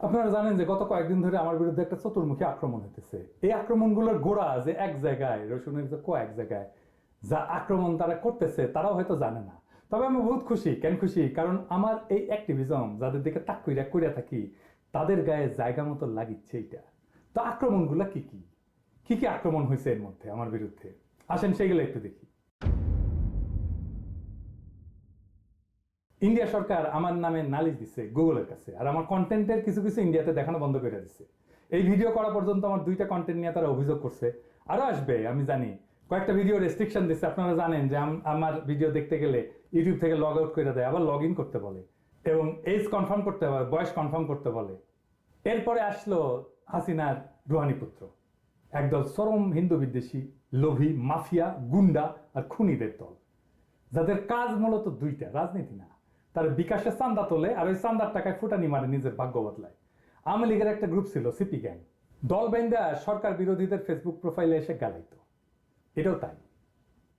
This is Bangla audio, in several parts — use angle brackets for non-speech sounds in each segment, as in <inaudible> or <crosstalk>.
আপনারা জানেন যে গত কয়েকদিন ধরে আমার বিরুদ্ধে একটা চতুর্মুখী আক্রমণ হতেছে এই আক্রমণগুলোর গোড়া যে এক জায়গায়, রসুনের যে কয়েক জায়গায় যা আক্রমণ তারা করতেছে, তারাও হয়তো জানে না। তবে আমি বহুত খুশি, কেন খুশি? কারণ আমার এই অ্যাক্টিভিজম যাদের দিকে তাক কইরা কইরা থাকি, তাদের গায়ে জায়গা মতো লাগিচ্ছে এইটা। তো আক্রমণগুলো কি কি? কি কি আক্রমণ হয়েছে এর মধ্যে আমার বিরুদ্ধে? আসেন সেগুলো একটু দেখি। ইন্ডিয়া সরকার আমার নামে নালিশ দিচ্ছে গুগলের কাছে, আর আমার কন্টেন্টের কিছু কিছু ইন্ডিয়াতে দেখানো বন্ধ করে দিচ্ছে এই ভিডিও করা পর্যন্ত আমার দুইটা কন্টেন্ট নিয়ে তারা অভিযোগ করছে। আরও আসবে, আমি জানি। কয়েকটা ভিডিও রেস্ট্রিকশন দিচ্ছে আপনারা জানেন যে আমার ভিডিও দেখতে গেলে ইউটিউব থেকে লগ আউট করে দেয়, আবার লগ ইন করতে বলে। এবং এজ কনফার্ম করতে বলে, বয়স কনফার্ম করতে বলে। এরপরে আসলো হাসিনার রুহানি পুত্র। একদল চরম হিন্দু বিদ্বেষী, লোভী, মাফিয়া, গুন্ডা আর খুনিদের দল। যাদের কাজ মূলত দুইটা, রাজনীতি না। তার বিকাশে চান্দা তোলে আর ওই চান্দার টাকায় ফুটানি মারে নিজের ভাগ্য বদলায়। আওয়ামী লীগের একটা গ্রুপ ছিল সিপি গ্যাং দল বেন্দা সরকার বিরোধীদের ফেসবুক প্রোফাইলে এসে গালাইতো। এটাও তাই।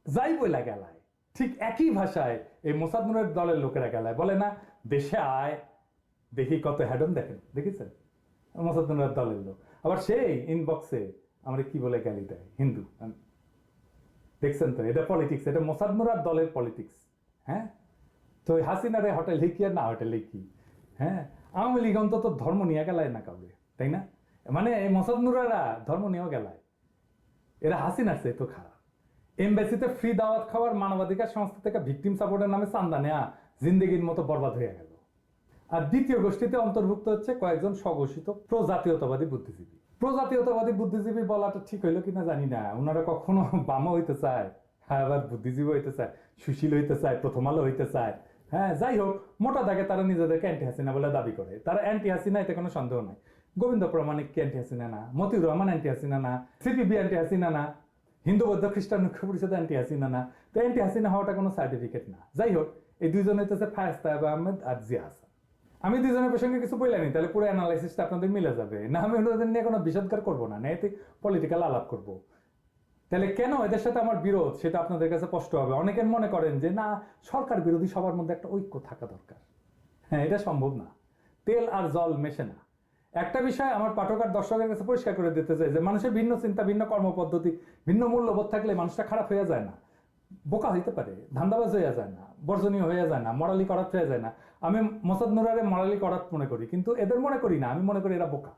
যাই বইলা গেলায়, ঠিক একই ভাষায় এই মোসাদনুরের দলের লোকেরা গেলায়। বলে না, দেশে আয়, দেখি কত হ্যাডম দেখেন। দেখেছেন? মোসাদনুরের দলের লোক। আবার সেই ইনবক্সে আমরা কি বলে গালি দেয়? হিন্দু। দেখছেন তো? এটা পলিটিক্স এটা মোসাদনুরার দলের পলিটিক্স হ্যাঁ? তো ওই হাসিনারে হোটেল হিকি আর না হোটেল হিকি হ্যাঁ? আওয়ামী লীগ অন্তত ধর্ম নিয়ে গেলায় না কাউকে তাই না? মানে এই মোসাদনুরারা ধর্ম নিয়েও গেলায়। এরা হাসিনার চেয়ে তো খারাপ। এমবেসিতে ফ্রি দাওয়াত খাওয়ার মানবাধিকার সংস্থা থেকে ভিকটিম সাপোর্টের নামে চান্দা নেয়া জিন্দগির মতো বরবাদ হয়ে গেল। আর দ্বিতীয় গোষ্ঠীতে অন্তর্ভুক্ত হচ্ছে কয়েকজন স্বঘোষিত প্রজাতীয়তাবাদী বুদ্ধিজীবী। প্রজাতীয়তাবাদী বুদ্ধিজীবী বলাটা ঠিক হইল কিনা জানি না। ওনারা কখনো বামও হইতে চায় আবার বুদ্ধিজীবী হইতে চায়, সুশীল হইতে চায়, প্রথম আলো হইতে চায়। হ্যাঁ যাই হোক, মোটা দাগে তারা নিজেদেরকে অ্যান্টি হাসিনা বলে দাবি করে। তারা অ্যান্টি হাসিনা এতে কোনো সন্দেহ নাই। গোবিন্দ প্রমাণিক কি অ্যান্টি হাসিনা না? মতিউর রহমান অ্যান্টি হাসিনা না? সিপিবি অ্যান্টি হাসিনা না? হিন্দু বৌদ্ধ খ্রিস্টান ঐক্য পরিষদ অ্যান্টি হাসিনা না? তো অ্যান্টি হাসিনা হওয়াটা কোনো সার্টিফিকেট না। যাই হোক, এই দুইজন হইতেছে ফায়াজ তায়েব আহমেদ আর জিয়া হাসান। আমি দুজনের প্রসঙ্গে কিছু বললাম তাহলে পুরো অ্যানালাইসিসটা আপনাদের মিলে যাবে। না, আমি ওদের নিয়ে কোনো বিষদগার করব না না এতে পলিটিক্যাল আলাপ করব। তাহলে কেন এদের সাথে আমার বিরোধ? সেটা আপনাদের কাছে স্পষ্ট হবে। অনেকের মনে করেন যে, না, সরকার বিরোধী সবার মধ্যে একটা ঐক্য থাকা দরকার। হ্যাঁ এটা সম্ভব না। তেল আর জল মেশে না। একটা বিষয় আমার পাঠক আর দর্শকের কাছে পরিষ্কার করে দিতে চাই যে, মানুষের ভিন্ন চিন্তা, ভিন্ন কর্মপদ্ধতি, ভিন্ন মূল্যবোধ থাকলে মানুষটা খারাপ হয়ে যায় না। বোকা হইতে পারে, ধান্দাবাজ হয়ে যায় না, বর্জনীয় হয়ে যায় না, মরালি করাত হয়ে যায় না। আমি মোসাদ নুরারে মরালি করাত মনে করি, কিন্তু এদের মনে করি না। আমি মনে করি এরা বোকা,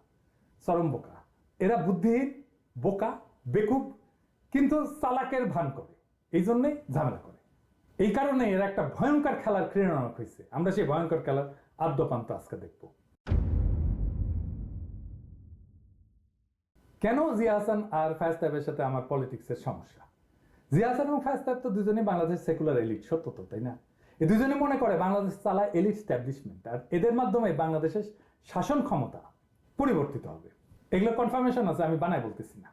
চরম বোকা। এরা বুদ্ধিহীন, বোকা, বেকুব কিন্তু চালাকের ভান করে, এই জন্যই ঝামেলা করে। এই কারণে এরা একটা ভয়ঙ্কর খেলার ক্রীড়ানক হয়েছে। আমরা সেই ভয়ঙ্কর খেলার আদ্যপান্ত আজকে দেখব। কেন জিয়া হাসান আর ফায়াজ তাইবের সাথে আমার পলিটিক্সের সমস্যা? জিয়া হাসান এবং ফায়াজ তাইব তো দুজনেই বাংলাদেশ সেকুলার এলিট সত্য তো, তাই না? এই দুজনে মনে করে বাংলাদেশ চালায় এলিট স্ট্যাবলিশমেন্ট আর এদের মাধ্যমে বাংলাদেশের শাসন ক্ষমতা পরিবর্তিত হবে। এগুলো কনফার্মেশন আছে, আমি বানায় বলতেছি না।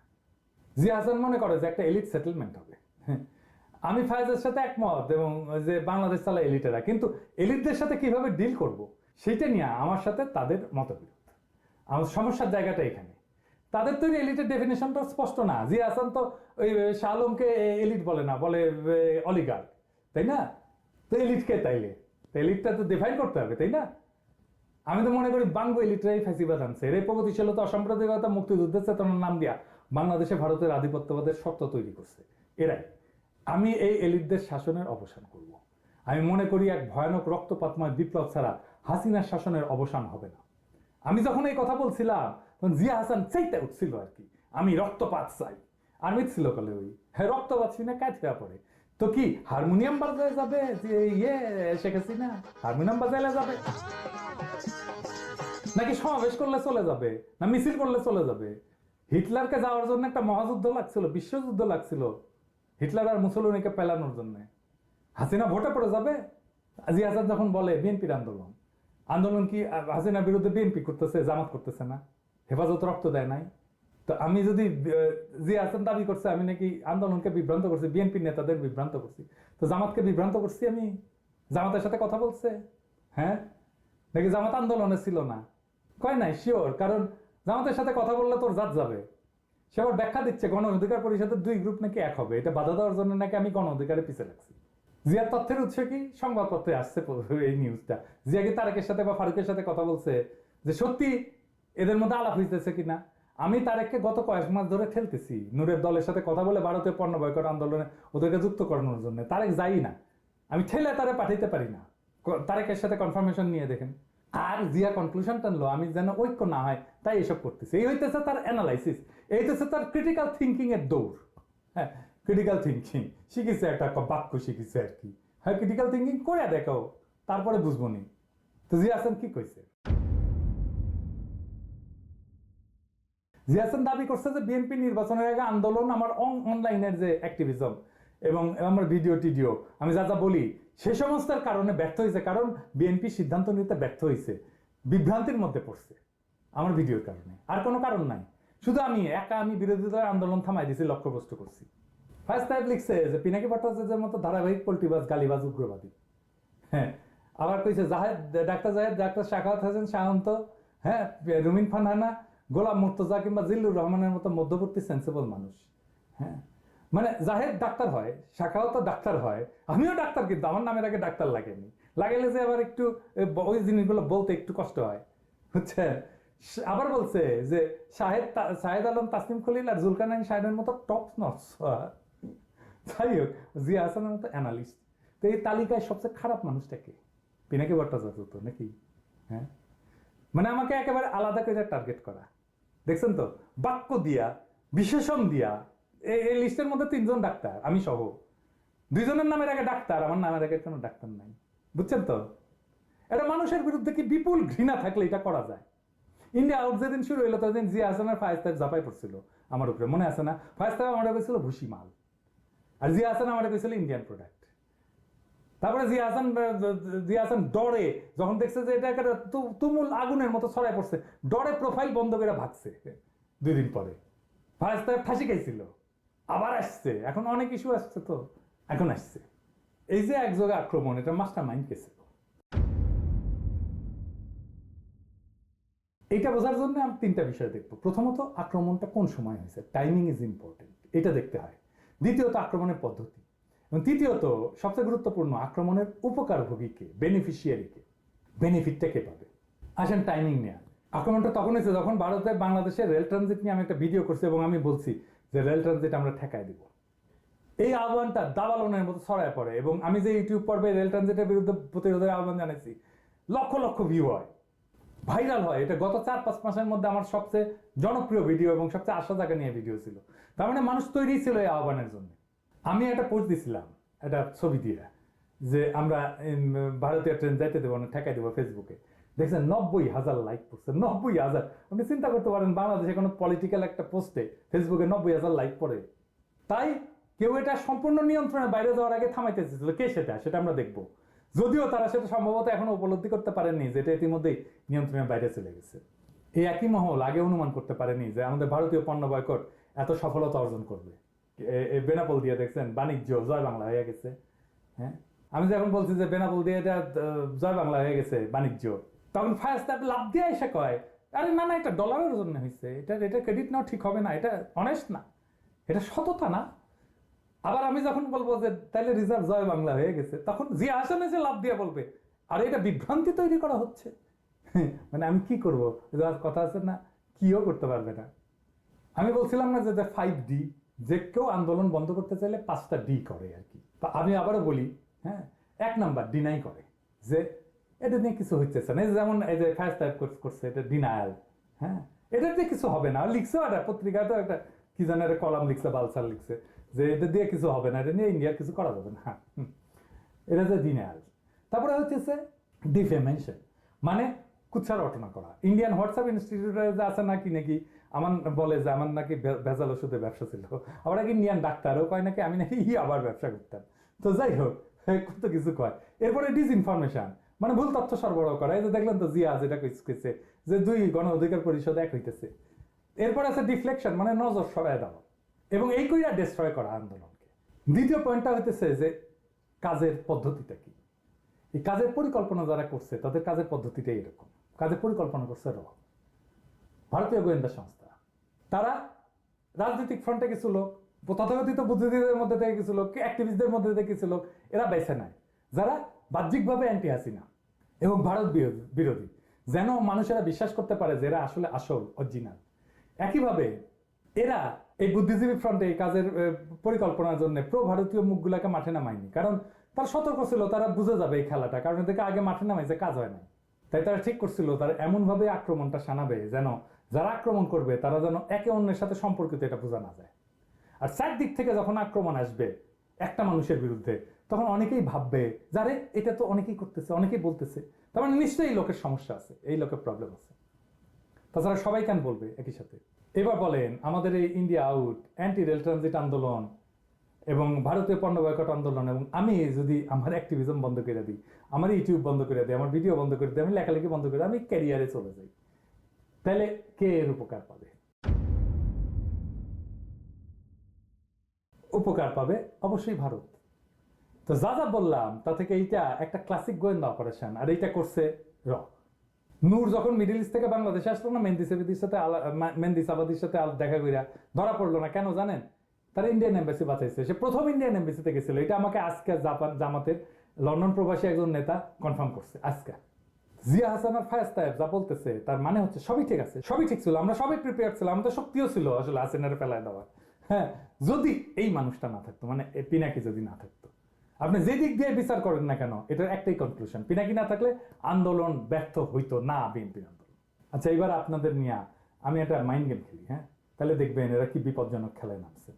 জিয়া হাসান মনে করে যে একটা এলিট সেটেলমেন্ট হবে। আমি ফায়াজের সাথে একমত এবং যে বাংলাদেশ চালায় এলিটেরা কিন্তু এলিটদের সাথে কীভাবে ডিল করব, সেটা নিয়ে আমার সাথে তাদের মতবিরোধ। আমার সমস্যার জায়গাটা এখানে। তাদের তৈরি এলিটের ডেফিনেশনটা স্পষ্ট না। জি হাসান তো ওই শাহ আলমকে এলিট বলে না, বলে অলিগার তাই না? তো এলিট কে তাইলে? তো এলিটটা তো ডিফাইন করতে হবে, তাই না? আমি তো মনে করি বাঙ্গো এলিটরাই ফ্যাসিবাদ আনছে। এর প্রগতিশীলতা, অসাম্প্রদায়িকতা, মুক্তিযুদ্ধের চেতনার নাম দিয়া। বাংলাদেশে ভারতের আধিপত্যবাদের শর্ত তৈরি করছে। এরাই। আমি এই এলিটদের শাসনের অবসান করব। আমি মনে করি এক ভয়ানক রক্তপাতময় বিপ্লব ছাড়া হাসিনার শাসনের অবসান হবে না। আমি যখন এই কথা বলছিলাম, তখন জিয়া হাসান চাইতে উঠছিল আর কি। আমি রক্তপাত চাই। আর্মিত ছিল কলে ওই। হ্যাঁ রক্তপাত শুনে কাজ হয়ে পড়ে। তো কি, হারমোনিয়াম বাজায় যাবে? যে ইয়ে শেখ হাসিনা? হারমোনিয়াম বাজাইলে যাবে? নাকি সমাবেশ করলে চলে যাবে? না মিছিল করলে চলে যাবে? হিটলারকে যাওয়ার জন্য একটা মহাযুদ্ধ লাগছিল, বিশ্বযুদ্ধ লাগছিল হিটলার আর মুসলিনকে পেলানোর জন্য। হাসিনা ভোটে পড়ে যাবে? আজি হাসান যখন বলে, বিএনপির আন্দোলন। আন্দোলন কি, হাসিনার বিরুদ্ধে বিএনপি করতেছে, জামাত করতেছে না? হেফাজত রক্ত দেয় নাই। তো আমি যদি জি হাসান দাবি করছে, আমি নাকি আন্দোলনকে বিভ্রান্ত করছি বিএনপি নেতাদের বিভ্রান্ত করছি। তো জামাতকে বিভ্রান্ত করছি আমি? জামাতের সাথে কথা বলছে? হ্যাঁ? নাকি জামাত আন্দোলনে ছিল না? কয় নাই? শিওর কারণ জামাতের সাথে কথা বললে তোর জাত যাবে। সে আবার ব্যাখ্যা দিচ্ছে, গণ অধিকার পরিষদের দুই গ্রুপ নাকি এক হবে। এটা বাধা দেওয়ার জন্য নাকি আমি গণ অধিকারে পিছিয়ে লাগছি। জিয়ার তথ্যের উৎস কি? সংবাদপত্রে আসছে এই নিউজটা জিয়া কি তারেকের সাথে বা ফারুকের সাথে কথা বলছে? যে সত্যি এদের মধ্যে আলাপ হইতেছে কিনা? আমি তারেককে গত কয়েক মাস ধরে ঠেলতেছি। নূরের দলের সাথে কথা বলে ভারতীয় পণ্য বয়কট আন্দোলনে ওদেরকে যুক্ত করানোর জন্য। তারেক যাই না। আমি ঠেলে তারে পাঠাইতে পারি না। তারেকের সাথে কনফার্মেশন নিয়ে দেখেন। আর জিয়া কনক্লুশন টানলো আমি যেন ঐক্য না হয়, তাই এসব করতেছে। এই হইতেছে তার অ্যানালাইসিস এই হইতেছে তার ক্রিটিক্যাল থিঙ্কিং এর দৌড়। হ্যাঁ ক্রিটিক্যাল থিঙ্কিং শিখেছে একটা বাক্য শিখেছে আর কি। হ্যাঁ ক্রিটিক্যাল থিঙ্কিং করে দেখো, তারপরে বুঝব নি। তো জিয়া হাসান কি কইছে? জিয়া হাসান দাবি করছে যে বিএনপি নির্বাচনের আগে আন্দোলন আমার অনলাইনের যে অ্যাক্টিভিজম এবং আমার ভিডিও টিডিও আমি যা যা বলি সে সমস্তের কারণে ব্যর্থ হয়েছে, কারণ বিএনপি সিদ্ধান্ত নিতে ব্যর্থ হয়েছে, বিভ্রান্তির মধ্যে পড়ছে আমার ভিডিওর কারণে। আর কোনো কারণ নাই। শুধু আমি, একা আমি বিরোধী দলের আন্দোলন থামাই দিয়েছি লক্ষ্যভ্রষ্ট করছি। ফার্স্ট টাইপ লিখছে যে, পিনাকি ভট্টাচার্যের মতো ধারাবাহিক পল্টিবাজ গালিবাজ উগ্রবাদী। হ্যাঁ আবার কইছে, জাহেদ, ডাক্তার জাহেদ, ডাক্তার শাখাওয়াত হোসেন শাহন্ত হ্যাঁ রুমিন ফানহানা, গোলাম মুর্তজা কিংবা জিল্লুর রহমানের মতো মধ্যবর্তী সেন্সেবল মানুষ। হ্যাঁ মানে জাহেদ ডাক্তার হয় শাখাও তো ডাক্তার হয়, আমিও ডাক্তার কিন্তু, আমার নামের আগে ডাক্তার লাগেনি। লাগাইলে যে আবার একটু ওই জিনিসগুলো বলতে একটু কষ্ট হয়, হচ্ছে? আবার বলছে যে শাহেদ শাহেদ আলম, তাসনিম খলিল আর জুলকানাইন শাহেদের মতো টপ নটস যাই হোক, জিয়া হাসানের মতো অ্যানালিস্ট তো এই তালিকায় সবচেয়ে খারাপ মানুষটাকে পিনাকি ভট্টাচার্য তো, নাকি? হ্যাঁ? মানে আমাকে একেবারে আলাদা করে টার্গেট করা। দেখছেন তো? বাক্য দিয়া, বিশেষণ দিয়া এই লিস্টের মধ্যে তিনজন ডাক্তার, আমি সহ। দুইজনের নামের আগে ডাক্তার, আমার নামের আগে কোনো ডাক্তার নাই। বুঝছেন তো? এটা মানুষের বিরুদ্ধে কি বিপুল ঘৃণা থাকলে এটা করা যায়? ইন্ডিয়া আউট যেদিন শুরু জাপাই পড়ছিল আমার উপরে। মনে আছে না? ফায়াজ আমার কইছিল ভুসি মাল। আর জিয়া হাসান আমার কইছিল ইন্ডিয়ান প্রোডাক্ট তারপরে জিয়া হাসান জিয়া হাসান ডরে, যখন দেখছে যে এটা একটা তুমুল আগুনের মতো ছড়াই পড়ছে, ডরে প্রোফাইল বন্ধ করে ভাগছে দুই দিন পরে। ফায়াজ তাইব ফাঁসি খাইছিল। আবার আসছে। এখন অনেক ইস্যু আসছে তো। এখন আসছে। এই যে একযোগে আক্রমণ, এটা মাস্টার মাইন্ড কেছিল এইটা বোঝার জন্য আমি তিনটা বিষয় দেখব। প্রথমত, আক্রমণটা কোন সময় হয়েছে? টাইমিং ইজ ইম্পর্টেন্ট এটা দেখতে হয়। দ্বিতীয়ত, আক্রমণের পদ্ধতি। এবং তৃতীয়ত, সবচেয়ে গুরুত্বপূর্ণ, আক্রমণের উপকারভোগীকে বেনিফিশিয়ারিকে বেনিফিটটা কে? পাবে? আসেন টাইমিং নেওয়া আক্রমণটা তখন হয়েছে যখন ভারতে বাংলাদেশের রেল ট্রানজিট নিয়ে আমি একটা ভিডিও করছি এবং আমি বলছি যে রেল ট্রানজিট আমরা ঠেকায় দিব। এই আহ্বানটা দাবালনের মতো ছড়ায় পড়ে এবং আমি যে ইউটিউব পর্বে রেল ট্রানজিটের বিরুদ্ধে প্রতিরোধের আহ্বান জানাইছি, লক্ষ লক্ষ ভিউ হয়। ভাইরাল হয়। এটা গত চার, পাঁচ মাসের মধ্যে আমার সবচেয়ে জনপ্রিয় ভিডিও এবং সবচেয়ে আশা জায়গা নিয়ে ভিডিও ছিল। তার মানে মানুষ তৈরি ছিল এই আহ্বানের জন্য। আমি একটা পোস্ট দিছিলাম, একটা ছবি দিয়ে, যে আমরা ভারতীয় ট্রেন যাইতে দেবো না ঠেকাই দেবো ফেসবুকে দেখছেন নব্বই হাজার লাইক পড়ছে নব্বই হাজার। আপনি চিন্তা করতে পারেন, বাংলাদেশে কোনো পলিটিক্যাল একটা পোস্টে ফেসবুকে নব্বই হাজার লাইক পড়ে। তাই কেউ এটা সম্পূর্ণ নিয়ন্ত্রণের বাইরে যাওয়ার আগে থামাইতে চেয়েছিল। কে সেটা? সেটা আমরা দেখব। যদিও তারা সেটা সম্ভবত এখনও উপলব্ধি করতে পারেননি যে এটা ইতিমধ্যেই নিয়ন্ত্রণের বাইরে চলে গেছে। এই একই মহল আগে অনুমান করতে পারেনি যে আমাদের ভারতীয় পণ্য বয়কট এত সফলতা অর্জন করবে। বেনাপোল দিয়ে দেখছেন, বাণিজ্য, জয় বাংলা হয়ে গেছে। হ্যাঁ? আমি যখন বলছি যে বেনাপোল দিয়ে এটা জয় বাংলা হয়ে গেছে, বাণিজ্য। তখন ফায়ার স্টাফ লাভ দিয়ে এসে কয়, আরে না না, এটা ডলারের জন্য হয়েছে এটা এটা ক্রেডিট নাও ঠিক হবে না, এটা অনেস্ট না। এটা সততা না? আবার আমি যখন বলব যে তাহলে রিজার্ভ জয় বাংলা হয়ে গেছে। তখন জিয়া হাসান এসে লাভ দিয়ে বলবে, আর এটা বিভ্রান্তি তৈরি করা হচ্ছে। <laughs> মানে আমি কি করব? যার কথা আছে না, কিও করতে পারবে না। আমি বলছিলাম না যে ফাইভ ডি যে কেউ আন্দোলন বন্ধ করতে চাইলে পাঁচটা ডি করে আর কি। তা আমি আবারও বলি হ্যাঁ এক নাম্বার ডিনাই করে। যে এটা নিয়ে কিছু হচ্ছে না। যেমন এই যে ফায়ার টাইপ করছে, এটা ডিনায়াল হ্যাঁ? এটা দিয়ে কিছু হবে না। লিখছে একটা পত্রিকায় তো একটা, কি জানে একটা কলাম লিখছে, বালসার লিখছে, যে এটা দিয়ে কিছু হবে না, এটা নিয়ে ইন্ডিয়ার কিছু করা যাবে না। হ্যাঁ এটা যে ডিনায়াল তারপরে হচ্ছে ডিফেমেশন মানে কুৎসা রটনা করা। ইন্ডিয়ান হোয়াটসঅ্যাপ ইনস্টিটিউটে যে আছে নাকি নাকি আমার বলে যে আমার নাকি ভেজাল ওষুধের ব্যবসা ছিল। আবার নাকি ইন্ডিয়ান ডাক্তারও কয় নাকি, আমি নাকি আবার ব্যবসা করতাম। তো যাই হোক, কত কিছু কয়। এরপরে ডিসইনফরমেশন মানে ভুল তথ্য সরবরাহ করা। এই যে দেখলেন তো জিয়া যেটা কইছে যে দুই গণ অধিকার পরিষদ এক হইতেছে। এরপর আছে ডিফ্লেকশন মানে নজর সরায় দেওয়া। এবং এই কইরা ডিস্ট্রয় করা আন্দোলনকে। দ্বিতীয় পয়েন্টটা হইতেছে যে কাজের পদ্ধতিটা কি? এই কাজের পরিকল্পনা যারা করছে, তাদের কাজের পদ্ধতিটাই এরকম। কাজের পরিকল্পনা করছে র। ভারতীয় গোয়েন্দা সংস্থা। তারা রাজনৈতিক ফ্রন্টে কিছু লোক, তথাকথিত বুদ্ধিজীবীদের মধ্যে থেকে কিছু লোক অ্যাক্টিভিস্টদের মধ্যে থেকে কিছু লোক, এরা বেছে নেয়। যারা বাহ্যিকভাবে অ্যান্টি হাসিনা এবং ভারত বিরোধী যেন মানুষেরা বিশ্বাস করতে পারে যে এরা আসলে আসল অরিজিনাল একইভাবে এরা এই বুদ্ধিজীবী ফ্রন্টে এই কাজের পরিকল্পনার জন্য প্রো ভারতীয় মুখগুলাকে মাঠে নামায়নি। কারণ তারা সতর্ক ছিল, তারা বুঝে যাবে এই খেলাটা, কারণ এদেরকে আগে মাঠে নামাই যে কাজ হয় না তাই তারা ঠিক করছিল, তারা এমনভাবে আক্রমণটা শানাবে যেন যারা আক্রমণ করবে, তারা যেন একে অন্যের সাথে সম্পর্কিত এটা বোঝা না যায়। আর চারদিক থেকে যখন আক্রমণ আসবে, একটা মানুষের বিরুদ্ধে তখন অনেকেই ভাববে যারে এটা তো অনেকেই করতেছে, অনেকেই বলতেছে। তার মানে নিশ্চয়ই লোকের সমস্যা আছে, এই লোকের প্রবলেম আছে। তাছাড়া সবাই কেন বলবে একই সাথে? এবার বলেন, আমাদের এই India out anti rail transit আন্দোলন এবং ভারতীয় পণ্য বয়কট আন্দোলন এবং আমি যদি আমার অ্যাক্টিভিজম বন্ধ করে দিই, আমার ইউটিউব বন্ধ করে দিই, আমার ভিডিও বন্ধ করে দিই, আমি লেখালেখি বন্ধ করে দিই, আমি ক্যারিয়ারে চলে যাই, তাহলে কে এর উপকার পাবে? উপকার পাবে অবশ্যই ভারত। তো যা যা বললাম, তা থেকে এইটা একটা ক্লাসিক গোয়েন্দা অপারেশন আর এইটা করছে র। নূর যখন মিডিল ইস্ট থেকে বাংলাদেশে আসলো না মেহেন্দি সাথে মেহেন্দি সাবাদির সাথে দেখা কইরা ধরা পড়ল না, কেন জানেন? তারা ইন্ডিয়ান এম্বাসি বাঁচাইছে সে প্রথম ইন্ডিয়ান এম্বাসিতে গেছিল। এটা আমাকে আজকে জাপান জামাতের লন্ডন প্রবাসী একজন নেতা কনফার্ম করছে, আজকে। জিয়া হাসান আর ফায়াজ তায়েব যা বলতেছে, তার মানে হচ্ছে সবই ঠিক আছে, সবই ঠিক ছিল। আমরা সবাই প্রিপেয়ার ছিলাম, আমাদের শক্তিও ছিল আসলে হাসিনের ফেলায় দেওয়া। হ্যাঁ যদি এই মানুষটা না থাকতো মানে পিনাকি যদি না থাকতো আপনি যে দিক দিয়ে বিচার করেন না কেন, এটার একটাই কনক্লুশন পিনাকি না থাকলে আন্দোলন ব্যর্থ হইতো না বিএনপির আন্দোলন। আচ্ছা এবার আপনাদের নিয়ে আমি একটা মাইন্ড গেম খেলি হ্যাঁ? তাহলে দেখবেন এরা কি বিপজ্জনক খেলায় নামছে।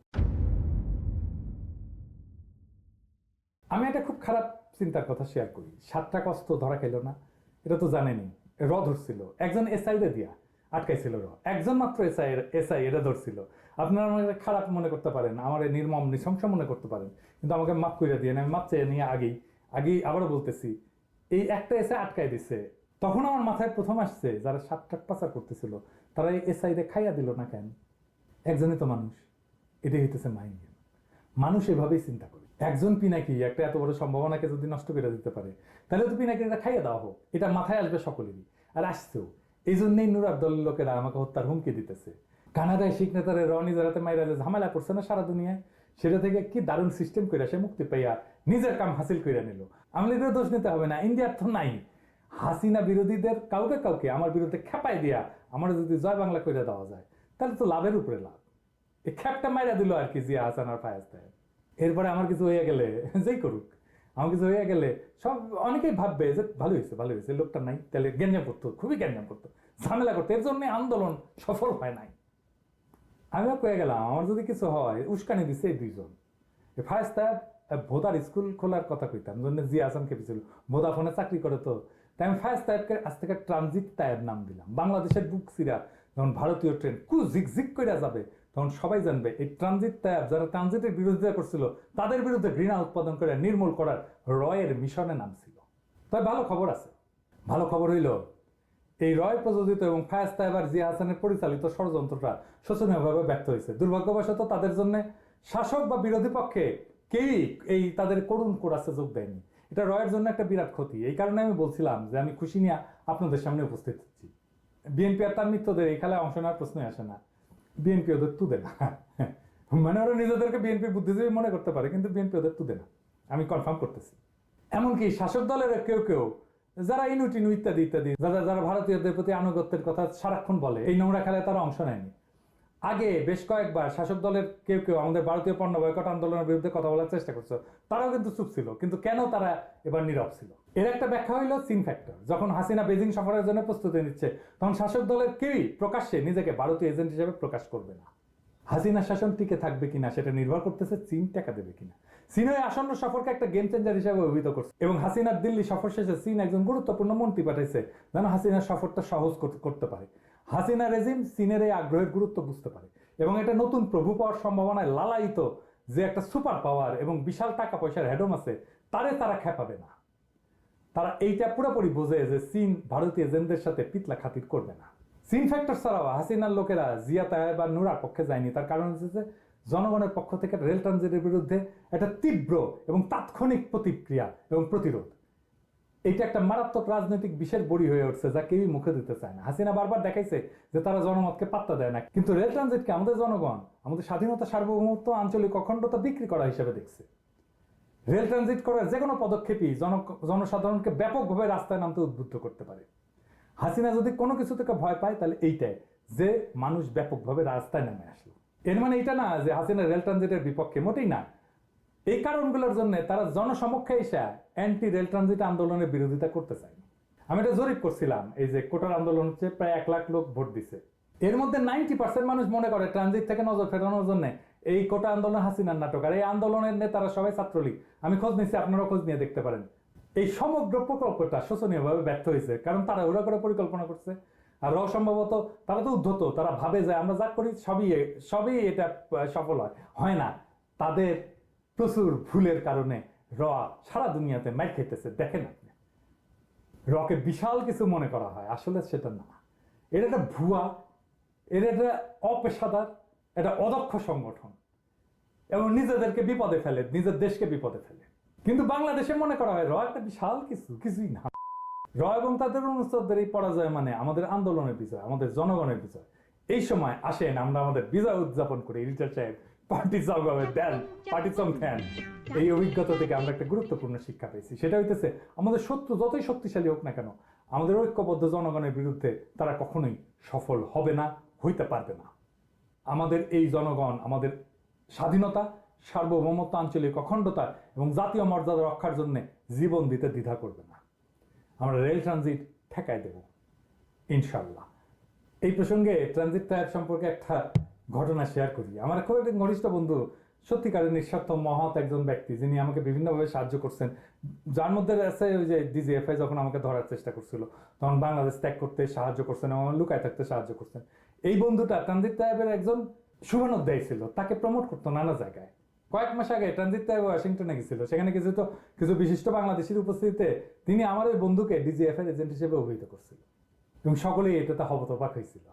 আমি একটা খুব খারাপ চিন্তার কথা শেয়ার করি। সাতটা কষ্ট ধরা খেলো না, এটা তো জানেনি র ধরছিল একজন এসআই রে দিয়া আটকাইছিল একজন মাত্র এসআই এসআই এটা ধরছিল। আপনারা আমাকে খারাপ মনে করতে পারেন, আমার নির্মম, নৃশংস মনে করতে পারেন। কিন্তু আমাকে মাফ করে দিয়ে আমি মাপ চেয়ে নিয়ে আগেই আগেই আবারও বলতেছি, এই একটা এসআই আটকাই দিছে। তখন আমার মাথায় প্রথম আসছে যারা সাতটা পাচার করতেছিল, তারা এই এসআই রে খাইয়া দিল না কেন? একজনই তো মানুষ, এটাই হইতেছে মাইন্ড মানুষ এভাবেই চিন্তা করে। একজন পিনাকি, একটা এত বড় সম্ভাবনাকে যদি নষ্ট করে দিতে পারে, তাহলে তো পিনাকি এটা খাইয়ে দেওয়া হোক। এটা মাথায় আসবে সকলেরই। আর আসছেও। এই জন্যই নুরার দলের লোকেরা আমাকে হত্যার হুমকি দিতেছে। কানাডায় শিখ নেতারে রনি যারাতে মাইরা ঝামেলা করছে না সারা দুনিয়ায়, সেটা থেকে কি দারুণ সিস্টেম করে সে মুক্তি পাইয়া নিজের কাম হাসিল করে নিল। আমলিদের দোষ নিতে হবে না, ইন্ডিয়ার তো নাই। হাসিনা বিরোধীদের কাউকে কাউকে আমার বিরুদ্ধে খেপাই দিয়া আমার যদি জয় বাংলা করে দেওয়া যায়, তাহলে তো লাভের উপরে লাভ। এই খ্যাপটা মাইরা দিল আর কি জিয়া হাসান আর ফায়াজ এরপরে আমার কিছু হয়ে গেলে যেই করুক। আমার কিছু হয়ে গেলে সব অনেকেই ভাববে যে ভালো হয়েছে ভালো হয়েছে, লোকটা নাই, তাহলে গ্যাঞ্জাম করতো, খুবই গ্যাঞ্জাম করতো। ঝামেলা করতো, এর জন্য আন্দোলন সফল হয় নাই। আমিও কয়ে গেলাম, আমার যদি কিছু হয়, উস্কানি দিছে এই দুইজন। ফার্স্ট তার ভোদার স্কুল খোলার কথা কইতাম, জন্য জিয়া হাসান কেঁপেছিল ভোদা ফোনে চাকরি করে তো। তাই আমি ফার্স্ট তায়েবকে আজ থেকে ট্রানজিট তায়েব নাম দিলাম। বাংলাদেশের বুক সিরা যখন ভারতীয় ট্রেন কু ঝিকঝিক করে যাবে তখন সবাই জানবে, এই ট্রানজিট তায়েব যারা ট্রানজিটের বিরোধিতা করছিল, তাদের বিরুদ্ধে ঘৃণা উৎপাদন করে নির্মূল করার রয়ের মিশনে নাম ছিল তবে ভালো খবর আছে। ভালো খবর হইল, এই রয় প্রযোজিত এবং ফায়াজ তাইবার জিয়া হাসানের পরিচালিত ষড়যন্ত্রটা শোচনীয়ভাবে ব্যর্থ হয়েছে। দুর্ভাগ্যবশত তাদের জন্য শাসক বা বিরোধী পক্ষে কেউই এই তাদের করুণ কোরাসে যোগ দেয়নি। এটা রয়ের জন্য একটা বিরাট ক্ষতি। এই কারণে আমি বলছিলাম যে আমি খুশি নিয়ে আপনাদের সামনে উপস্থিত হচ্ছি। বিএনপি আর তার মিত্রদের এই খেলায় অংশ নেওয়ার প্রশ্নই আসে না। বিএনপি ওদের তুদে না। মানে ওরা নিজেদেরকে বিএনপি বুদ্ধিজীবী মনে করতে পারে, কিন্তু বিএনপি ওদের তুদে না। আমি কনফার্ম করতেছি। এমনকি শাসক দলের কেউ কেউ, যারা ইনুটিনু ইত্যাদি ইত্যাদি, যারা যারা ভারতীয়দের প্রতি আনুগত্যের কথা সারাক্ষণ বলে, এই নোংরা খেলায় তারা অংশ নেয়নি। আগে বেশ কয়েকবার শাসক দলের কেউ কেউ আমাদের ভারতীয় পণ্য বয়কট আন্দোলনের বিরুদ্ধে কথা বলার চেষ্টা করছে। তারাও কিন্তু চুপ ছিল, কিন্তু কেন তারা এবার নীরব ছিল? এর একটা ব্যাখ্যা হইল সিন ফ্যাক্টর যখন হাসিনা বেজিং সফরের জন্য প্রস্তুতি নিচ্ছে, তখন শাসক দলের কেউই প্রকাশ্যে নিজেকে ভারতীয় এজেন্ট হিসেবে প্রকাশ করবে না। হাসিনা শাসন টিকে থাকবে কিনা, সেটা নির্ভর করতেছে চীন টাকা দেবে কিনা। চীন ওই আসন্ন সফরকে একটা গেম চেঞ্জার হিসেবে অভিহিত করছে। এবং হাসিনার দিল্লি সফর শেষে চীন একজন গুরুত্বপূর্ণ মন্ত্রী পাঠাইছে, যেন হাসিনার সফরটা সহজ করতে পারে। হাসিনা রেজিম চীনের এই আগ্রহের গুরুত্ব বুঝতে পারে এবং এটা নতুন প্রভু পাওয়ার সম্ভাবনায় লালায়িত যে একটা সুপার পাওয়ার এবং বিশাল টাকা পয়সার হেডম আছে, তারে তারা খেপাবে না। তারা এইটা পুরোপুরি বোঝে যে চীন ভারতীয় এজেন্টদের সাথে পিতলা খাতির করবে না। চীন ফ্যাক্টর ছাড়াও হাসিনার লোকেরা জিয়া তায়েব বা নুরার পক্ষে যায়নি। তার কারণ হচ্ছে যে জনগণের পক্ষ থেকে রেল ট্রানজিটের বিরুদ্ধে একটা তীব্র এবং তাৎক্ষণিক প্রতিক্রিয়া এবং প্রতিরোধ। এটা একটা মারাত্মক রাজনৈতিক বিষের বড়ি হয়ে উঠছে যা কেউই মুখে দিতে চায় না। হাসিনা বারবার দেখাইছে যে তারা জনমতকে পাত্তা দেয় না। কিন্তু রেল ট্রানজিটকে আমাদের জনগণ, আমাদের স্বাধীনতা সার্বভৌমত্ব, আঞ্চলিক অখণ্ডতা বিক্রি করা হিসেবে দেখছে। রেল ট্রানজিট করার যে কোনো পদক্ষেপই জন, জনসাধারণকে ব্যাপকভাবে রাস্তায় নামতে উদ্বুদ্ধ করতে পারে। হাসিনা যদি কোনো কিছু থেকে ভয় পায়, তাহলে এইটাই, যে মানুষ ব্যাপকভাবে রাস্তায় নেমে আসলো। এর মানে এটা না যে হাসিনা রেল ট্রানজিটের বিপক্ষে মোটেই না এই কারণগুলোর জন্য তারা জনসমক্ষে এসে অ্যান্টি রেল ট্রানজিট আন্দোলনের বিরোধিতা করতে চায়নি আমি এটা জরিপ করছিলাম, এই যে কোটার আন্দোলন হচ্ছে প্রায় এক লাখ লোক ভোট দিছে। এর মধ্যে নাইনটি পার্সেন্ট মানুষ মনে করে ট্রানজিট থেকে নজর ফেরানোর জন্য এই কোটা আন্দোলন হাসিনার নাটক। আর এই আন্দোলনের নেতারা সবাই ছাত্রলীগ। আমি খোঁজ নিচ্ছি আপনারা খোঁজ নিয়ে দেখতে পারেন। এই সমগ্র প্রকল্পটা শোচনীয়ভাবে ব্যর্থ হয়েছে, কারণ তারা ওরা করে পরিকল্পনা করছে। আর অসম্ভবত তারা তো উদ্ধত, তারা ভাবে যে আমরা যা করি সবই সবই এটা সফল হয়। হয় না। তাদের প্রচুর ভুলের কারণে র সারা দুনিয়াতে মাইক খেতেছে দেখেন আপনি। রকে বিশাল কিছু মনে করা হয়, আসলে সেটা না। এটা একটা ভুয়া এটা একটা অপেশাদার, এটা অদক্ষ সংগঠন। এবং নিজেদেরকে বিপদে ফেলে, নিজের দেশকে বিপদে ফেলে। কিন্তু বাংলাদেশে মনে করা হয়, র একটা বিশাল কিছু, কিছুই না। র এবং তাদের অনুচ্ছেদের এই পরাজয় মানে আমাদের আন্দোলনের বিজয়, আমাদের জনগণের বিজয়। এই সময় আসেন, আমরা আমাদের বিজয় উদযাপন করি রিটার সাহেব পার্টি সং দেন, পার্টি সং ফ্যান। এই অভিজ্ঞতা থেকে আমরা একটা গুরুত্বপূর্ণ শিক্ষা পেয়েছি। সেটা হইতেছে, আমাদের শত্রু যতই শক্তিশালী হোক না কেন, আমাদের ঐক্যবদ্ধ জনগণের বিরুদ্ধে তারা কখনোই সফল হবে না, হইতে পারবে না। আমাদের এই জনগণ, আমাদের স্বাধীনতা, সার্বভৌমত্ব, আঞ্চলিক অখণ্ডতা এবং জাতীয় মর্যাদা রক্ষার জন্য জীবন দিতে দ্বিধা করবে না। আমরা রেল ট্রানজিট ঠেকাই দেব ইনশাল্লাহ এই প্রসঙ্গে ট্রানজিট টায়ার সম্পর্কে একটা ঘটনা শেয়ার করি। আমার খুব একজন ঘনিষ্ঠ বন্ধু, সত্যিকারের নিঃস্বার্থ মহৎ একজন ব্যক্তি, যিনি আমাকে বিভিন্নভাবে সাহায্য করছেন। যার মধ্যে আছে ওই যে ডিজিএফআই যখন আমাকে ধরার চেষ্টা করছিল, তখন বাংলাদেশ ত্যাগ করতে সাহায্য করছেন এবং লুকায় থাকতে সাহায্য করছেন। এই বন্ধুটা ট্রানজিট টাইপের একজন শুভানোধ্যায়ী ছিল, তাকে প্রমোট করতো নানা জায়গায়। কয়েক মাস আগে ট্রানজিট টাইপ ওয়াশিংটনে গেছিল, সেখানে কিছু তো, কিছু বিশিষ্ট বাংলাদেশের উপস্থিতিতে তিনি আমার ওই বন্ধুকে ডিজিএফ এর এজেন্ট হিসেবে অভিহিত করছিল। এবং সকলেই এটাতে হবতবাক হয়েছিল।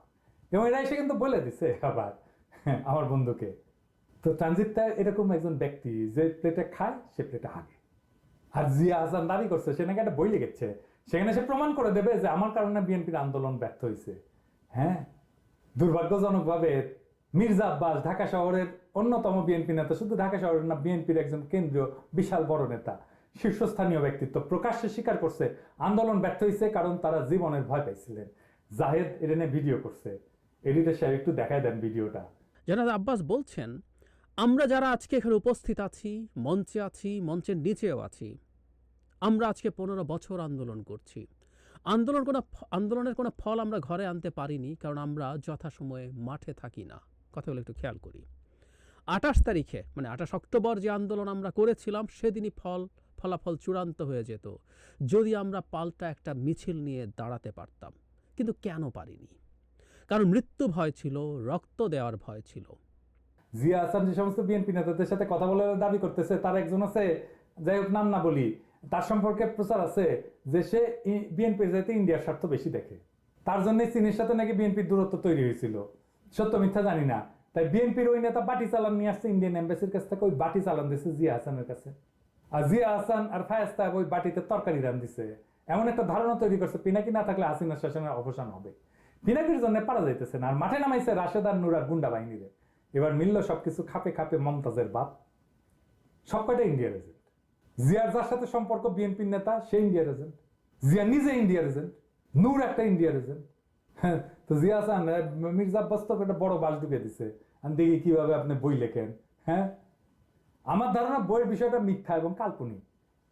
এবং এরা এসে কিন্তু বলে দিছে, আবার <laughs> আমার বন্ধুকে। তো ট্রানজিট টাইপ এরকম একজন ব্যক্তি, যে প্লেটে খায়, সে প্লেটে হাগে। আর জিয়া হাসান দাবি করছে, সে নাকি একটা বই লিখেছে। সেখানে সে প্রমাণ করে দেবে যে আমার কারণে বিএনপির আন্দোলন ব্যর্থ হয়েছে হ্যাঁ? দুর্ভাগ্যজনকভাবে মির্জা আব্বাস ঢাকা শহরের অন্যতম বিএনপি নেতা, শুধু ঢাকা শহরের না, বিএনপির একজন কেন্দ্রীয় বিশাল বড় নেতা, শীর্ষস্থানীয় ব্যক্তিত্ব, প্রকাশ্যে স্বীকার করছে, আন্দোলন ব্যর্থ হয়েছে কারণ তারা জীবনের ভয় পাইছিলেন। জাহেদ নিয়ে ভিডিও করছে। এডিটর সাহেব একটু দেখায় দেন ভিডিওটা জনাব আব্বাস বলছেন, আমরা যারা আজকে এখানে উপস্থিত আছি, মঞ্চে আছি, মঞ্চের নিচেও আছি, আমরা আজকে পনেরো বছর আন্দোলন করছি। আন্দোলন কোনো আন্দোলনের কোনো ফল আমরা ঘরে আনতে পারিনি, কারণ আমরা যথাসময়ে মাঠে থাকি না। কথাগুলো একটু খেয়াল করি। আঠাশ তারিখে মানে আঠাশ অক্টোবর যে আন্দোলন আমরা করেছিলাম, সেদিনই ফল, ফলাফল চূড়ান্ত হয়ে যেত। যদি আমরা পাল্টা একটা মিছিল নিয়ে দাঁড়াতে পারতাম, কিন্তু কেন পারিনি? কারণ মৃত্যু ভয় ছিল, রক্ত দেওয়ার ভয় ছিল। জিয়া হাসান যে সমস্ত বিএনপি নেতাদের সাথে কথা দাবি করতেছে, তার একজন আছে, যাই হোক নাম না বলি, তার সম্পর্কে প্রচার আছে যে সে ইন্ডিয়ার স্বার্থ বেশি দেখে। তার জন্য চীনের সাথে নাকি বিএনপির দূরত্ব তৈরি হয়েছিল। সত্য মিথ্যা জানি না। তাই বিএনপির ওই নেতা বাটি চালান নিয়ে আসছে ইন্ডিয়ান এম্বাসির কাছ থেকে, ওই বাটি চালান দিছে জিয়া কাছে। আর জিয়া হাসান আর ফায়াজ ওই বাটিতে তরকারি রান দিছে এমন একটা ধারণা তৈরি করছে, পিনাকি না থাকলে হাসিনা শাসনের অবসান হবে। পিনাকির জন্য পারা যাইতেছে না। আর মাঠে নামাইছে রাশেদ আর নুরার গুন্ডা বাহিনীরে। এবার মিলল সবকিছু খাপে খাপে মমতাজের বাপ। সবকটা ইন্ডিয়ার এজেন্ট জিয়ার যার সাথে সম্পর্ক বিএনপির নেতা, সে ইন্ডিয়ার এজেন্ট জিয়া নিজে ইন্ডিয়ার এজেন্ট নূর একটা ইন্ডিয়ার এজেন্ট তো জিয়া হাসান মির্জা তো একটা বড় বাস ঢুকে দিছে। আমি দেখি কীভাবে আপনি বই লেখেন। হ্যাঁ? আমার ধারণা বইয়ের বিষয়টা মিথ্যা এবং কাল্পনিক।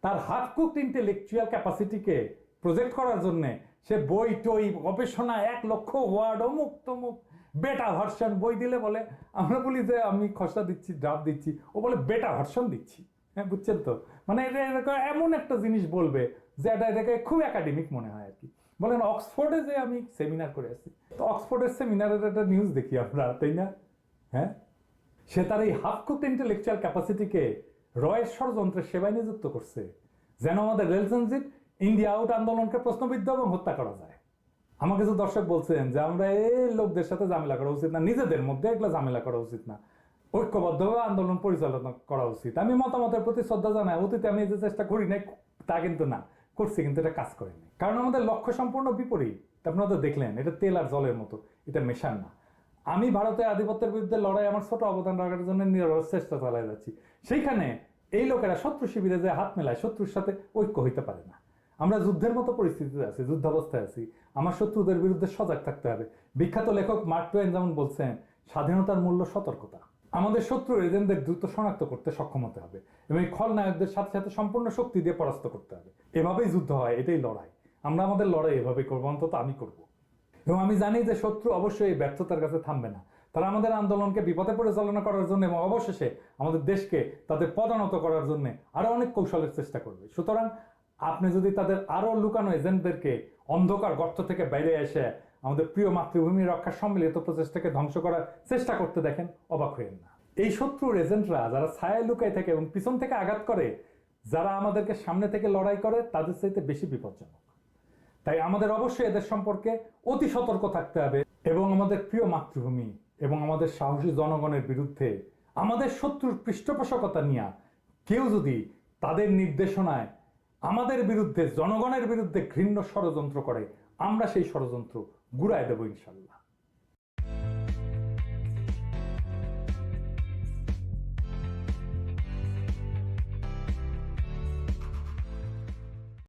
তার হাফ কুকড ইন্টেলেকচুয়াল ক্যাপাসিটিকে প্রজেক্ট করার জন্য সে বই টই গবেষণা এক লক্ষ ওয়ার্ড, অমুক তমুক। বেটা ভার্সন বই দিলে বলে, আমরা বলি যে আমি খসড়া দিচ্ছি ড্রাফট দিচ্ছি। ও বলে, বেটা ভার্সন দিচ্ছি। হ্যাঁ বুঝছেন তো? মানে এটা এমন একটা জিনিস বলবে, যে এটা এটাকে খুব একাডেমিক মনে হয় আর কি। বলেন, অক্সফোর্ডে যে আমি সেমিনার করে আসছি। তো অক্সফোর্ডের সেমিনারের একটা নিউজ দেখি আমরা, তাই না? হ্যাঁ? সে তার এই হাফ কুকড ইন্টেলেকচুয়াল ক্যাপাসিটিকে রয়ের ষড়যন্ত্রের সেবায় নিযুক্ত করছে। যেন আমাদের রেল ট্রানজিট ইন্ডিয়া আউট আন্দোলনকে প্রশ্নবিদ্ধ এবং হত্যা করা যায়। আমার কিছু দর্শক বলছেন যে আমরা এই লোকদের সাথে ঝামেলা করা উচিত না, নিজেদের মধ্যে এগুলো ঝামেলা করা উচিত না। ঐক্যবদ্ধভাবে আন্দোলন পরিচালনা করা উচিত। আমি মতামতের প্রতি শ্রদ্ধা জানাই, অতীতে আমি যে চেষ্টা করি নাই, তা কিন্তু না। করছি কিন্তু, এটা কাজ করেনি কারণ আমাদের লক্ষ্য সম্পূর্ণ বিপরীত। আপনারা তো দেখলেন, এটা তেল আর জলের মতো, এটা মেশান না। আমি ভারতের আধিপত্যের বিরুদ্ধে লড়াই, আমার ছোট অবদান রাখার জন্য নিরলস চেষ্টা চালাই যাচ্ছি। সেইখানে এই লোকেরা শত্রু শিবিরে যে হাত মেলায়, শত্রুর সাথে ঐক্য হইতে পারে না। আমরা যুদ্ধের মতো পরিস্থিতিতে আছি, যুদ্ধাবস্থায় আছি। আমার শত্রুদের বিরুদ্ধে সজাগ থাকতে হবে। বিখ্যাত লেখক মার্ক টোয়েন যেমন বলছেন, স্বাধীনতার মূল্য সতর্কতা। আমাদের শত্রু এজেন্টদের দ্রুত শনাক্ত করতে সক্ষম হতে হবে এবং এই খলনায়কদের সাথে সাথে সম্পূর্ণ শক্তি দিয়ে পরাস্ত করতে হবে। এভাবেই যুদ্ধ হয়, এটাই লড়াই। আমরা আমাদের লড়াই এভাবে করব, অন্তত আমি করব। এবং আমি জানি যে শত্রু অবশ্যই এই ব্যর্থতার কাছে থামবে না। তারা আমাদের আন্দোলনকে বিপদে পরিচালনা করার জন্য এবং অবশেষে আমাদের দেশকে তাদের পদানত করার জন্য আরও অনেক কৌশলের চেষ্টা করবে। সুতরাং আপনি যদি তাদের আরও লুকানো এজেন্টদেরকে অন্ধকার গর্ত থেকে বাইরে এসে আমাদের প্রিয় মাতৃভূমি রক্ষার সম্মিলিত প্রচেষ্টাকে ধ্বংস করার চেষ্টা করতে দেখেন, অবাক হইেন না। এই শত্রুর এজেন্টরা যারা ছায়ায় লুকায় থাকে এবং পিছন থেকে আঘাত করে, যারা আমাদেরকে সামনে থেকে লড়াই করে, তাদের চাইতে বেশি বিপজ্জনক। তাই আমাদের অবশ্যই এদের সম্পর্কে অতি সতর্ক থাকতে হবে এবং আমাদের প্রিয় মাতৃভূমি এবং আমাদের সাহসী জনগণের বিরুদ্ধে আমাদের শত্রুর পৃষ্ঠপোষকতা নিয়ে কেউ যদি তাদের নির্দেশনায় আমাদের বিরুদ্ধে জনগণের বিরুদ্ধে ঘৃণ্য ষড়যন্ত্র করে আমরা সেই ষড়যন্ত্র গুড়ায় দেবো ইনশাল্লাহ।